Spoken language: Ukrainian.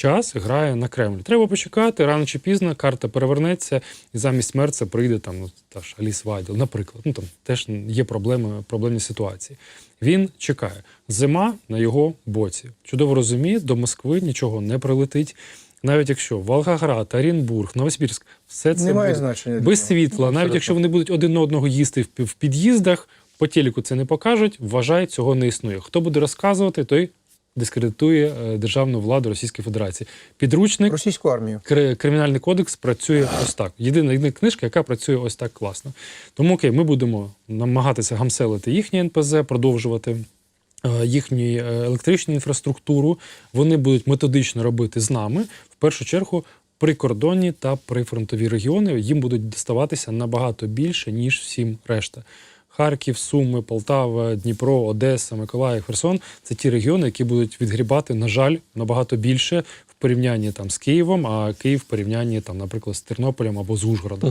час грає на Кремль. Треба почекати, рано чи пізно карта перевернеться, і замість Мерца прийде там ну, та ж Аліс Вайдел, наприклад. Ну там теж є проблеми, проблемні ситуації. Він чекає. Зима на його боці. Чудово розуміє, до Москви нічого не прилетить. Навіть якщо Волгоград, Оренбург, Новосибірськ, все це Немає буде значення. без світла, навіть Абсолютно. якщо вони будуть один одного їсти в під'їздах, по телеку це не покажуть, вважають, цього не існує. Хто буде розказувати, той дискредитує е, державну владу Російської Федерації. Підручник, Російську армію. Кри- кримінальний кодекс працює ось так. Єдина, єдина книжка, яка працює ось так класно. Тому окей, ми будемо намагатися гамселити їхнє НПЗ, продовжувати. е, Їхню е, електричну інфраструктуру вони будуть методично робити з нами. В першу чергу прикордонні та прифронтові регіони їм будуть доставатися набагато більше, ніж всім решта. Харків, Суми, Полтава, Дніпро, Одеса, Миколаїв, Херсон це ті регіони, які будуть відгрібати, на жаль, набагато більше в порівнянні там з Києвом, а Київ в порівнянні там, наприклад, з Тернополем або з Ужгородом.